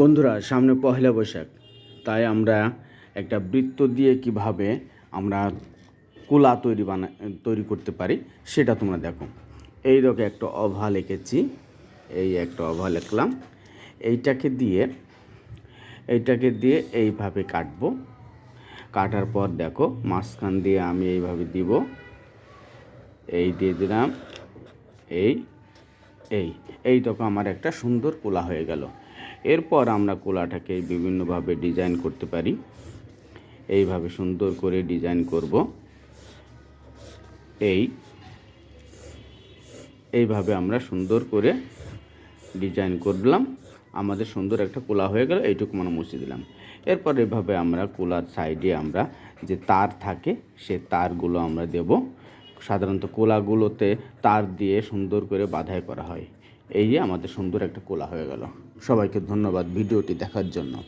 বন্ধুরা, সামনে পহেলা বৈশাখ। তাই আমরা একটা বৃত্ত দিয়ে কীভাবে আমরা কুলা তৈরি বানা, তৈরি করতে পারি, সেটা তোমরা দেখো। এই দেখো একটা অভা এঁকেছি, এই একটা অভা লিখলাম এইটাকে দিয়ে এইটাকে দিয়ে এইভাবে কাটবো। কাটার পর দেখো, মাঝখান দিয়ে আমি এইভাবে দিব। এই দিয়ে দিলাম, এই এই এই দেখো আমার একটা সুন্দর কোলা হয়ে গেল। এরপর আমরা কোলাটাকে বিভিন্নভাবে ডিজাইন করতে পারি। এইভাবে সুন্দর করে ডিজাইন করব। এই, এইভাবে আমরা সুন্দর করে ডিজাইন করলাম। আমাদের সুন্দর একটা কোলা হয়ে গেল, এইটুকু মানে মুছে দিলাম। এরপর এভাবে আমরা কোলার সাইডে আমরা যে তার থাকে, সে তারগুলো আমরা দেব। সাধারণত কোলাগুলোতে তার দিয়ে সুন্দর করে বাধাই করা হয়। এই যে আমাদের সুন্দর একটা কোলা হয়ে গেল। সবাইকে ধন্যবাদ ভিডিওটি দেখার জন্য।